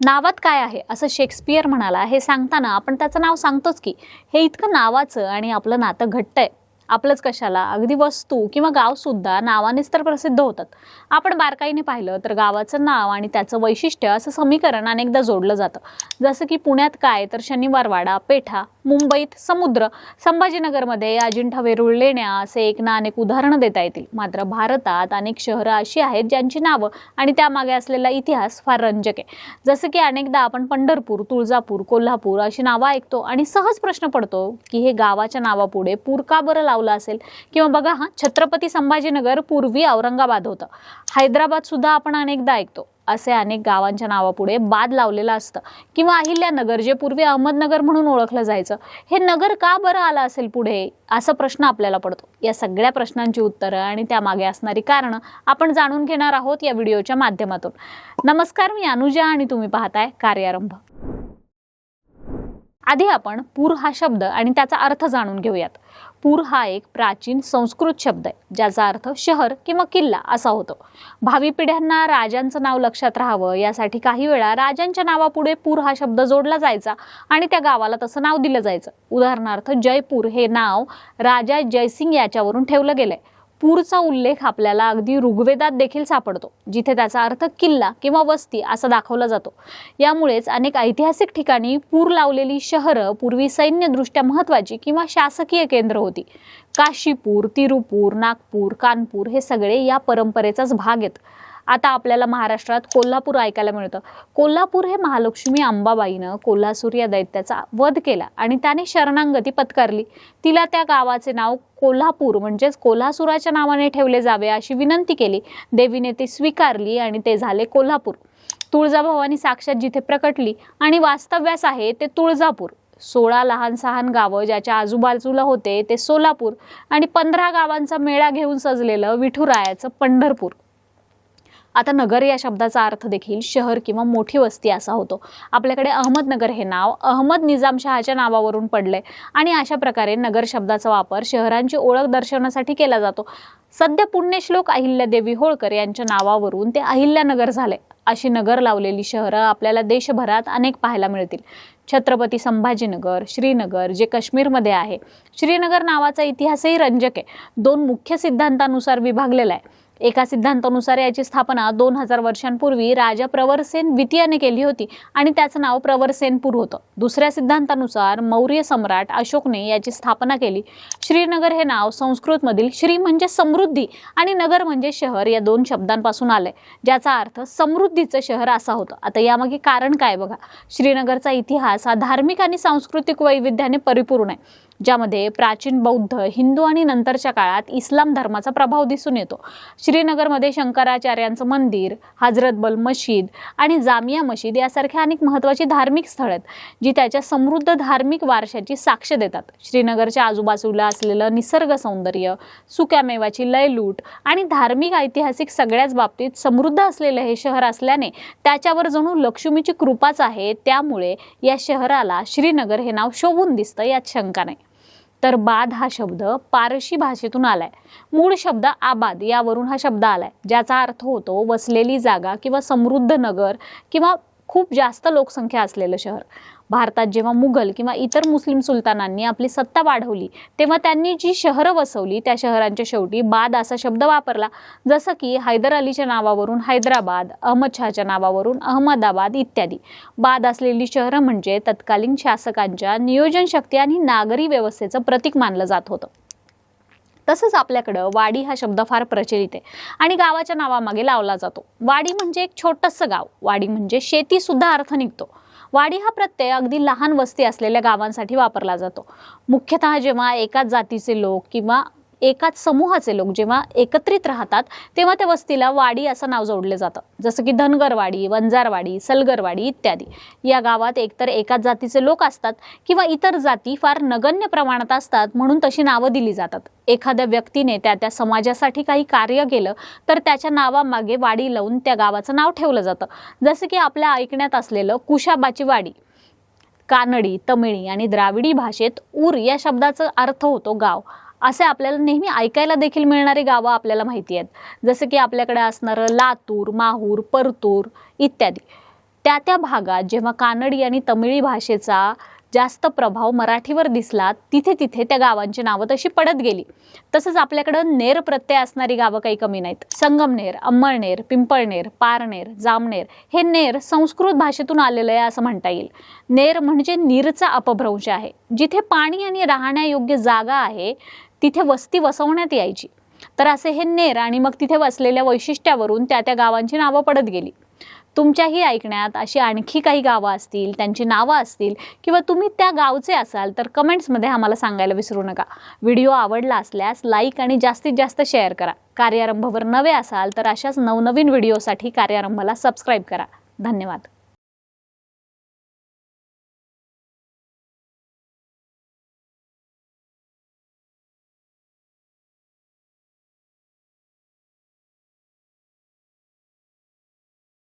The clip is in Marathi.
नावात काय आहे? असं शेक्सपियर म्हणाला. हे सांगताना आपण त्याचं नाव सांगतोच की हे इतकं नावाचं आणि आपलं नातं घट्ट आहे आपलंच कशाला? अगदी वस्तू किंवा गावसुद्धा नावानेच तर प्रसिद्ध होतात. आपण बारकाईने पाहिलं तर गावाचं नाव आणि त्याचं वैशिष्ट्य असं समीकरण अनेकदा जोडलं जातं. जसं की पुण्यात काय तर शनिवारवाडा पेठा मुंबईत समुद्र संभाजीनगरमध्ये अजिंठा वेरूळ लेण्या असे एक ना अनेक उदाहरणं देता येतील. मात्र भारतात अनेक शहरं अशी आहेत ज्यांची नावं आणि त्यामागे असलेला इतिहास फार रंजक आहे. जसं की अनेकदा आपण पंढरपूर तुळजापूर कोल्हापूर अशी नावं ऐकतो आणि सहज प्रश्न पडतो की हे गावाच्या नावापुढे पूर का बरं लावलं असेल. किंवा बघा हा छत्रपती संभाजीनगर पूर्वी औरंगाबाद होतं. हैदराबाद सुद्धा आपण अनेकदा ऐकतो. असे अनेक गावांच्या नावापुढे बाद लावलेलं असतं. किंवा अहिल्यानगर जे पूर्वी अहमदनगर म्हणून ओळखलं जायचं. हे नगर का बरं आलं असेल पुढे? असा प्रश्न आपल्याला पडतो. या सगळ्या प्रश्नांची उत्तरं आणि त्यामागे असणारी कारणं आपण जाणून घेणार आहोत या व्हिडिओच्या माध्यमातून. नमस्कार मी अनुजा आणि तुम्ही पाहताय कार्यारंभ. आधी आपण पूर हा शब्द आणि त्याचा अर्थ जाणून घेऊयात. पूर हा एक प्राचीन संस्कृत शब्द आहे ज्याचा अर्थ शहर किंवा किल्ला असा होतो. भावी पिढ्यांना राजांचं नाव लक्षात राहावं यासाठी काही वेळा राजांच्या नावापुढे पूर हा शब्द जोडला जायचा आणि त्या गावाला तसं नाव दिलं जायचं. उदाहरणार्थ जयपूर हे नाव राजा जयसिंग याच्यावरून ठेवलं गेलंय. पूरचा उल्लेख आपल्याला अगदी ऋग्वेदात देखील सापडतो जिथे त्याचा अर्थ किल्ला किंवा वस्ती असा दाखवला जातो. यामुळेच अनेक ऐतिहासिक ठिकाणी पूर लावलेली शहरं पूर्वी सैन्यदृष्ट्या महत्त्वाची किंवा शासकीय केंद्र होती. काशीपूर तिरुपूर नागपूर कानपूर हे सगळे या परंपरेचाच भाग आहेत. आता आपल्याला महाराष्ट्रात कोल्हापूर ऐकायला मिळतं. कोल्हापूर हे महालक्ष्मी अंबाबाईनं कोल्हासूर या दैत्याचा वध केला आणि त्याने शरणांगती पत्करली. तिला त्या गावाचे नाव कोल्हापूर म्हणजेच कोल्हासुराच्या नावाने ठेवले जावे अशी विनंती केली. देवीने ती स्वीकारली आणि ते झाले कोल्हापूर. तुळजाभवानी साक्षात जिथे प्रकटली आणि वास्तव्यास आहे ते तुळजापूर. सोळा लहान सहान गावं ज्याच्या आजूबाजूला होते ते सोलापूर आणि पंधरा गावांचा मेळा घेऊन सजलेलं विठुरायाचं पंढरपूर. आता नगर या शब्दाचा अर्थ देखील शहर किंवा मोठी वस्ती असा होतो. आपल्याकडे अहमदनगर हे नाव अहमद निजामशहाच्या नावावरून पडले आणि अशा प्रकारे नगर शब्दाचा वापर शहरांची ओळख दर्शवण्यासाठी केला जातो. सध्या पुण्यश्लोक अहिल्यादेवी होळकर यांच्या नावावरून ते अहिल्यानगर झाले अशी नगर लावलेली शहरं आपल्याला देशभरात अनेक पाहायला मिळतील. छत्रपती संभाजीनगर श्रीनगर जे काश्मीरमध्ये आहे. श्रीनगर नावाचा इतिहासही रंजक आहे. दोन मुख्य सिद्धांतानुसार विभागलेला आहे. एका सिद्धांतानुसार याची स्थापना दोन हजार वर्षांपूर्वी राजा प्रवरसेन द्वितीयाने केली होती आणि त्याचं नाव प्रवरसेनपूर होतं. दुसऱ्या सिद्धांतानुसार मौर्य सम्राट अशोकने याची स्थापना केली. श्रीनगर हे नाव संस्कृतमधील श्री म्हणजे समृद्धी आणि नगर म्हणजे शहर या दोन शब्दांपासून आलंय ज्याचा अर्थ समृद्धीचं शहर असा होतं. आता यामागे कारण काय बघा. श्रीनगरचा इतिहास हा धार्मिक आणि सांस्कृतिक वैविध्याने परिपूर्ण आहे. ज्यामध्ये प्राचीन बौद्ध हिंदू आणि नंतरच्या काळात इस्लाम धर्माचा प्रभाव दिसून येतो. श्रीनगरमध्ये शंकराचार्यांचं मंदिर हजरतबल मशीद आणि जामिया मशीद यासारख्या अनेक महत्त्वाची धार्मिक स्थळं आहेत जी त्याच्या समृद्ध धार्मिक वारशाची साक्ष देतात. श्रीनगरच्या आजूबाजूला असलेलं निसर्ग सौंदर्य सुक्यामेवाची लयलूट आणि धार्मिक ऐतिहासिक सगळ्याच बाबतीत समृद्ध असलेलं हे शहर असल्याने त्याच्यावर जणू लक्ष्मीची कृपाच आहे त्यामुळे या शहराला श्रीनगर हे नाव शोभून दिसतं यात शंका नाही. तर बाद हा शब्द पारशी भाषेतून आलाय. मूळ शब्द आबाद यावरून हा शब्द आलाय ज्याचा अर्थ होतो वसलेली जागा किंवा समृद्ध नगर किंवा खूप जास्त लोकसंख्या असलेलं शहर. भारतात जेव्हा मुघल किंवा इतर मुस्लिम सुलतानांनी आपली सत्ता वाढवली तेव्हा त्यांनी जी शहरं वसवली त्या शहरांच्या शेवटी बाद असा शब्द वापरला. जसं की हैदर अलीच्या नावावरून हैदराबाद अहमद शहाच्या नावावरून अहमदाबाद इत्यादी. बाद असलेली शहरं म्हणजे तत्कालीन शासकांच्या नियोजन शक्ती आणि नागरी व्यवस्थेचं प्रतीक मानलं जात होतं. तसंच आपल्याकडं वाडी हा शब्द फार प्रचलित आहे आणि गावाच्या नावामागे लावला जातो. वाडी म्हणजे एक छोटंसं गाव. वाडी म्हणजे शेतीसुद्धा अर्थ निघतो. वाडी हा प्रत्यय अगदी लहान वस्ती असलेल्या गावांसाठी वापरला जातो. मुख्यतः जेव्हा एकाच जातीचे लोक किंवा एकाच समूहाचे लोक जेव्हा एकत्रित राहतात तेव्हा त्या वस्तीला वाडी असं नाव जोडलं जातं. जसं की धनगरवाडी वंजारवाडी सलगरवाडी इत्यादी. या गावात एकतर एकाच जातीचे लोक असतात किंवा इतर जाती फार नगण्य प्रमाणात असतात म्हणून तशी नावं दिली जातात. एखाद्या व्यक्तीने त्या त्या समाजासाठी काही कार्य केलं तर त्याच्या नावामागे वाडी लावून त्या गावाचं नाव ठेवलं जातं. जसं की आपल्या ऐकण्यात असलेलं कुशाबाची वाडी. कानडी तमिळी आणि द्राविडी भाषेत उर या शब्दाचा अर्थ होतो गाव. असे आपल्याला नेहमी ऐकायला देखील मिळणारी गावं आपल्याला माहिती आहेत. जसं की आपल्याकडे असणारं लातूर माहूर परतूर इत्यादी. त्या त्या भागात जेव्हा कानडी आणि तमिळी भाषेचा जास्त प्रभाव मराठीवर दिसला तिथे तिथे त्या गावांची नावं तशी पडत गेली. तसंच आपल्याकडं नेर प्रत्यय असणारी गावं काही कमी नाहीत. संगमनेर अंमळनेर पिंपळनेर पारनेर जामनेर हे नेर संस्कृत भाषेतून आलेलं आहे असं म्हणता येईल. नेर म्हणजे नीरचा अपभ्रंश आहे जिथे पाणी आणि राहण्यायोग्य जागा आहे तिथे वस्ती वसवण्यात यायची. तर असे हे नेर आणि मग तिथे वसलेल्या वैशिष्ट्यावरून त्या त्या गावांची नावं पडत गेली. तुमच्याही ऐकण्यात अशी आणखी काही गावं असतील त्यांची नावं असतील किंवा तुम्ही त्या गावचे असाल तर कमेंट्समध्ये आम्हाला सांगायला विसरू नका. व्हिडिओ आवडला असल्यास लाईक आणि जास्तीत जास्त शेअर करा. कार्यारंभवर नवे असाल तर अशाच नवनवीन व्हिडिओसाठी कार्यारंभाला सबस्क्राईब करा. धन्यवाद.